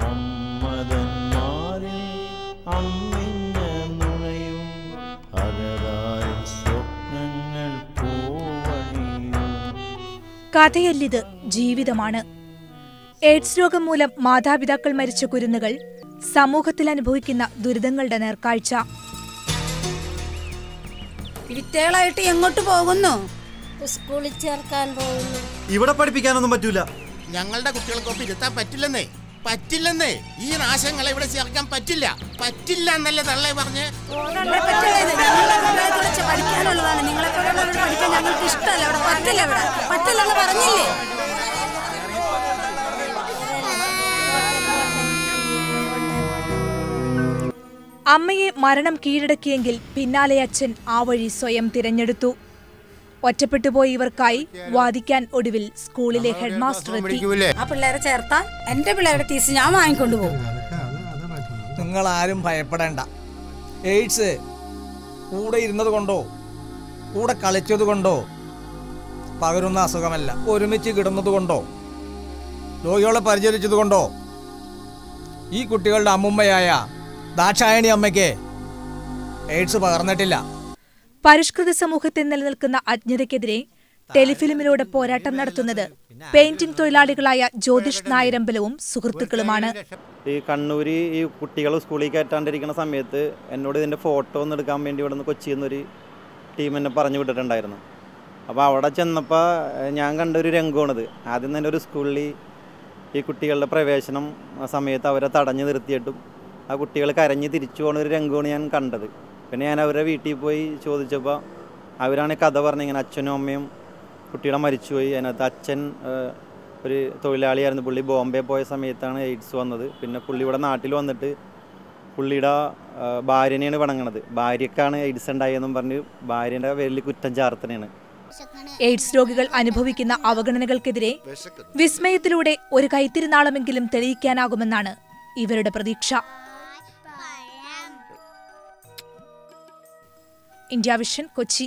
അമ്മതന്മാരിൽ അമ്മിഞ്ഞ നുണയും അകതായി സ്വപ്നങ്ങൾ പൂവണിയും. കഥയല്ലിത് ജീവിതമാണ്. എയ്ഡ്സ് രോഗം മൂലം മാതാപിതാക്കൾ മരിച്ച കുരുന്നുകൾ സമൂഹത്തിൽ അനുഭവിക്കുന്ന ദുരിതങ്ങളുടെ നേർക്കാഴ്ച. വിറ്റകളായിട്ട് എങ്ങോട്ട് പോകുന്നു? സ്കൂളിൽ ചേർക്കാൻ പോകുന്നു. ഇവിടെ പഠിപ്പിക്കാനൊന്നും പറ്റൂല. ഞങ്ങളുടെ കുട്ടികൾക്കൊപ്പം ഇരുത്താൻ പറ്റില്ലെന്നേ. പറ്റില്ലെന്നേ. ഈ നാശങ്ങളെ ഇവിടെ ചേർക്കാൻ പറ്റില്ല. പറ്റില്ല എന്നല്ലേ തള്ളേ പറഞ്ഞ്. പഠിക്കാനുള്ളതാണ്. നിങ്ങളെ പഠിക്കാൻ ഞങ്ങൾക്ക് ഇഷ്ടമല്ല ഇവിടെ. പറ്റില്ല ഇവിടെ. പറ്റില്ലെന്ന് പറഞ്ഞില്ലേ? അമ്മയെ മരണം കീഴടക്കിയെങ്കിൽ പിന്നാലെ അച്ഛൻ ആ വഴി സ്വയം തിരഞ്ഞെടുത്തു. ഒറ്റപ്പെട്ടുപോയ ഇവർക്കായി വാദിക്കാൻ ഒടുവിൽ സ്കൂളിലെ ഹെഡ് മാസ്റ്റർ എത്തി. ആ പിള്ളേരെ ചേർത്താൽ എന്റെ പിള്ളേരുടെ തീസ് ഞാൻ വാങ്ങിക്കൊണ്ടു പോകും. നിങ്ങൾ ആരും ഭയപ്പെടേണ്ട. എയ്ഡ്സ് കൂടെ ഇരുന്നത് കൊണ്ടോ കൂടെ കളിച്ചത് കൊണ്ടോ പകരുന്ന അസുഖമല്ല. ഒരുമിച്ച് കിടന്നത് കൊണ്ടോ രോഗികളെ പരിചരിച്ചത് കൊണ്ടോ ഈ കുട്ടികളുടെ അമ്മുമ്മയായ ദാക്ഷായണി അമ്മയ്ക്ക് എയ്ഡ്സ് പകർന്നിട്ടില്ല. പരിഷ്കൃത സമൂഹത്തിൽ നിലനിൽക്കുന്ന അജ്ഞതയ്ക്കെതിരെ ടെലിഫിലിമിലൂടെ പോരാട്ടം നടത്തുന്നത് പെയിന്റിംഗ് തൊഴിലാളികളായ ജ്യോതിഷ് നായരമ്പലവും സുഹൃത്തുക്കളുമാണ്. ഈ കണ്ണൂർ ഈ കുട്ടികൾ സ്കൂളിൽ കയറ്റാണ്ടിരിക്കുന്ന സമയത്ത് എന്നോട് ഇതിന്റെ ഫോട്ടോ ഒന്ന് എടുക്കാൻ വേണ്ടി ഇവിടെ നിന്ന് കൊച്ചിയിൽ നിന്നൊരു ടീം എന്നെ പറഞ്ഞു വിട്ടിട്ടുണ്ടായിരുന്നു. അപ്പോൾ അവിടെ ചെന്നപ്പോൾ ഞാൻ കണ്ട ഒരു രംഗമാണിത്. ആദ്യം തന്നെ ഒരു സ്കൂളിൽ ഈ കുട്ടികളുടെ പ്രവേശനം സമയത്ത് അവരെ തടഞ്ഞു നിർത്തിയിട്ടും ആ കുട്ടികൾ കരഞ്ഞ് തിരിച്ചു പോകുന്ന ഒരു രംഗമാണ് ഞാൻ കണ്ടത്. പിന്നെ ഞാൻ അവരുടെ വീട്ടിൽ പോയി ചോദിച്ചപ്പോൾ അവരാണ് കഥ പറഞ്ഞത് ഇങ്ങനെ അച്ഛനും അമ്മയും കുട്ടികളെ മരിച്ചുപോയി. അതിനകത്ത് അച്ഛൻ ഒരു തൊഴിലാളിയായിരുന്നു. പുള്ളി ബോംബെ പോയ സമയത്താണ് എയ്ഡ്സ് വന്നത്. പിന്നെ പുള്ളി ഇവിടെ നാട്ടിൽ വന്നിട്ട് പുള്ളിയുടെ ഭാര്യനെയാണ് വണങ്ങണത്. ഭാര്യക്കാണ് എയ്ഡ്സ് ഉണ്ടായെന്നും പറഞ്ഞ് ഭാര്യന്റെ പേരിൽ കുറ്റം ചാർത്തനെയാണ് എയ്ഡ്സ് രോഗികൾ അനുഭവിക്കുന്ന അവഗണനകൾക്കെതിരെ വിസ്മയത്തിലൂടെ ഒരു കൈത്തിരുനാളമെങ്കിലും തെളിയിക്കാനാകുമെന്നാണ് ഇവരുടെ പ്രതീക്ഷ. India vision Kochi.